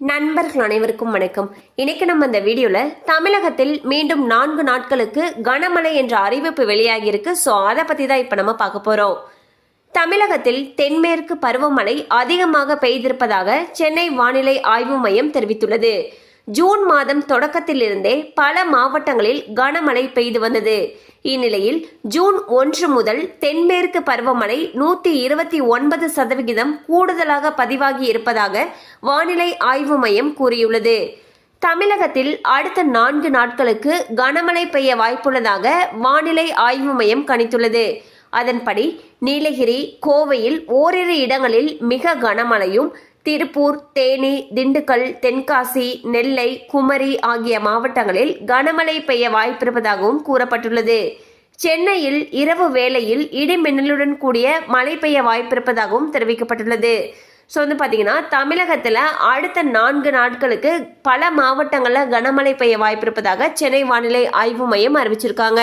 நண்பர்கள் அனைவருக்கும் வணக்கம். இன்னைக்கு நம்ம இந்த வீடியோல தமிழகத்தில் மீண்டும் நான்கு நாட்களுக்கு கனமழை என்ற அறிவிப்பு வெளியாகியிருக்கு ஸோ அதை பத்தி தான் இப்போ நம்ம பார்க்க போறோம். தமிழகத்தில் தென்மேற்கு பருவமழை அதிகமாக பெய்திருப்பதாக சென்னை வானிலை ஆய்வு மையம் தெரிவித்துள்ளது. ஜூன் மாதம் தொடக்கத்திலிருந்தே பல மாவட்டங்களில் கனமழை பெய்து வந்தது. இந்நிலையில் ஜூன் ஒன்று முதல் தென்மேற்கு பருவமழை நூத்தி இருபத்தி ஒன்பது சதவிகிதம் கூடுதலாக பதிவாகி இருப்பதாக வானிலை ஆய்வு மையம் கூறியுள்ளது. தமிழகத்தில் அடுத்த நான்கு நாட்களுக்கு கனமழை பெய்ய வாய்ப்புள்ளதாக வானிலை ஆய்வு மையம் கணித்துள்ளது. அதன்படி நீலகிரி கோவையில் ஓரிரு இடங்களில் மிக கனமழையும் திருப்பூர் தேனி திண்டுக்கல் தென்காசி நெல்லை குமரி ஆகிய மாவட்டங்களில் கனமழை பெய்ய வாய்ப்பிருப்பதாகவும் கூறப்பட்டுள்ளது. சென்னையில் இரவு வேளையில் இடி மின்னலுடன் கூடிய மழை பெய்ய வாய்ப்பிருப்பதாகவும் தெரிவிக்கப்பட்டுள்ளது. ஸோ வந்து பார்த்தீங்கன்னா தமிழகத்தில் அடுத்த நான்கு நாட்களுக்கு பல மாவட்டங்களில் கனமழை பெய்ய வாய்ப்பிருப்பதாக சென்னை வானிலை ஆய்வு மையம் அறிவிச்சிருக்காங்க.